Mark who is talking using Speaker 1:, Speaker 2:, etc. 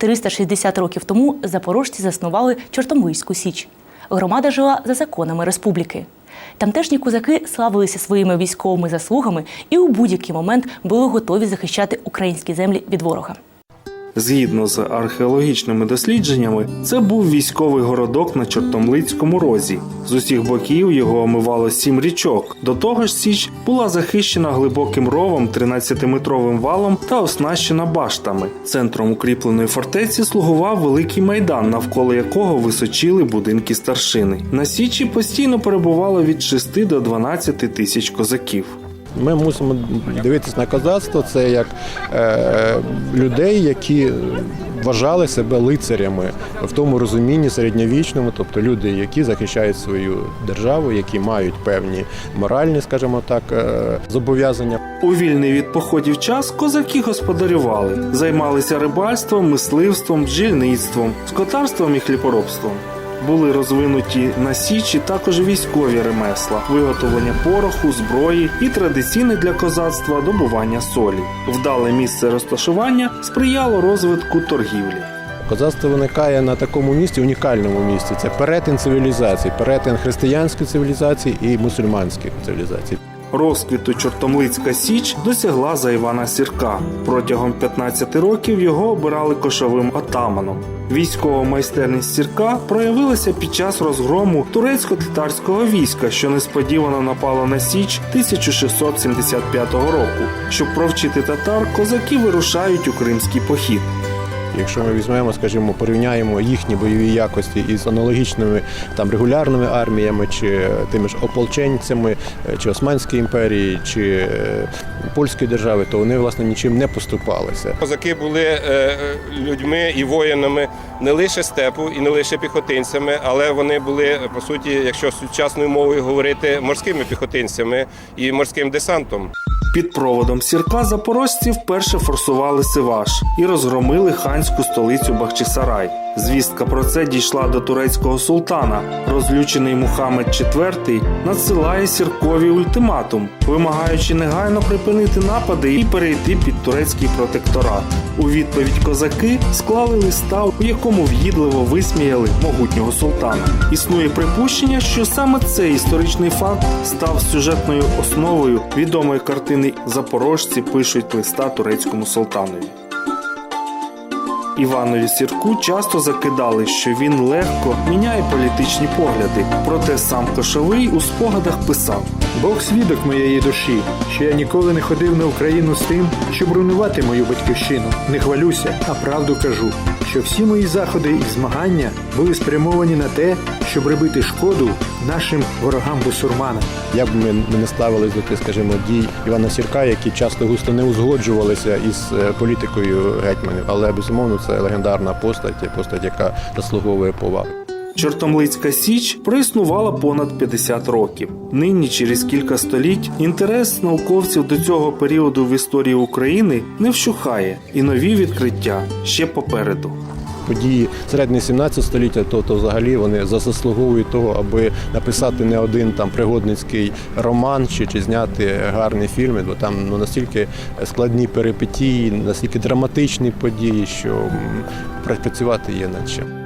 Speaker 1: 360 років тому запорожці заснували Чортомийську Січ. Громада жила за законами республіки. Тамтешні козаки славилися своїми військовими заслугами і у будь-який момент були готові захищати українські землі від ворога.
Speaker 2: Згідно з археологічними дослідженнями, це був військовий городок на Чортомлицькому розі. З усіх боків його омивало сім річок. До того ж, Січ була захищена глибоким ровом, 13-метровим валом та оснащена баштами. Центром укріпленої фортеці слугував великий майдан, навколо якого височили будинки старшини. На Січі постійно перебувало від 6 до 12 тисяч козаків.
Speaker 3: Ми мусимо дивитися на козацтво це як е, людей, які вважали себе лицарями в тому розумінні середньовічному, тобто люди, які захищають свою державу, які мають певні моральні, скажімо так, е, зобов'язання.
Speaker 2: У вільний від походів час козаки господарювали, займалися рибальством, мисливством, бджільництвом, скотарством і хліборобством. Були розвинуті на січі також військові ремесла, виготовлення пороху, зброї і традиційне для козацтва добування солі. Вдале місце розташування сприяло розвитку торгівлі.
Speaker 3: Козацтво виникає на такому місці, унікальному місці. Це перетин цивілізацій, перетин християнської цивілізації і мусульманських цивілізацій.
Speaker 2: Розквіту Чортомлицька Січ досягла за Івана Сірка. Протягом 15 років його обирали кошовим отаманом. Військова майстерність Сірка проявилася під час розгрому турецько-татарського війська, що несподівано напало на Січ 1675 року. Щоб провчити татар, козаки вирушають у кримський похід.
Speaker 3: Якщо ми візьмемо, скажімо, порівняємо їхні бойові якості із аналогічними там регулярними арміями, чи тими ж ополченцями, е, чи Османської імперії, чи е, польської держави, то вони власне нічим не поступалися.
Speaker 4: Козаки були е, е, людьми і воїнами не лише степу і не лише піхотинцями, але вони були по суті, якщо сучасною мовою говорити, морськими піхотинцями і морським десантом.
Speaker 2: Під проводом сірка запорожці вперше форсували Сиваш і розгромили ханську столицю Бахчисарай. Звістка про це дійшла до турецького султана. Розлючений Мухаммед IV надсилає сіркові ультиматум, вимагаючи негайно припинити напади і перейти під турецький протекторат. У відповідь козаки склали листа, у якому в'їдливо висміяли могутнього султана. Існує припущення, що саме цей історичний факт став сюжетною основою відомої картини Запорожці пишуть листа турецькому султанові. Іванові Сірку часто закидали, що він легко міняє політичні погляди. Проте сам Кошовий у спогадах писав:
Speaker 5: Бог свідок моєї душі, що я ніколи не ходив на Україну з тим, щоб руйнувати мою батьківщину. Не хвалюся, а правду кажу, що всі мої заходи і змагання були спрямовані на те, щоб робити шкоду нашим ворогам-бусурманам.
Speaker 3: Як би ми не ставились до тих, скажімо, дій Івана Сірка, які часто густо не узгоджувалися із е, політикою гетьманів, але безумовно це легендарна постать, постать, яка заслуговує поваги.
Speaker 2: Чортомлицька Січ проіснувала понад 50 років. Нині, через кілька століть, інтерес науковців до цього періоду в історії України не вщухає, і нові відкриття ще попереду.
Speaker 3: Події середини 17 століття, то, то взагалі вони заслуговують того, аби написати не один там пригодницький роман чи, чи зняти гарні фільми, бо там ну, настільки складні перипетії, настільки драматичні події, що працювати є над чим.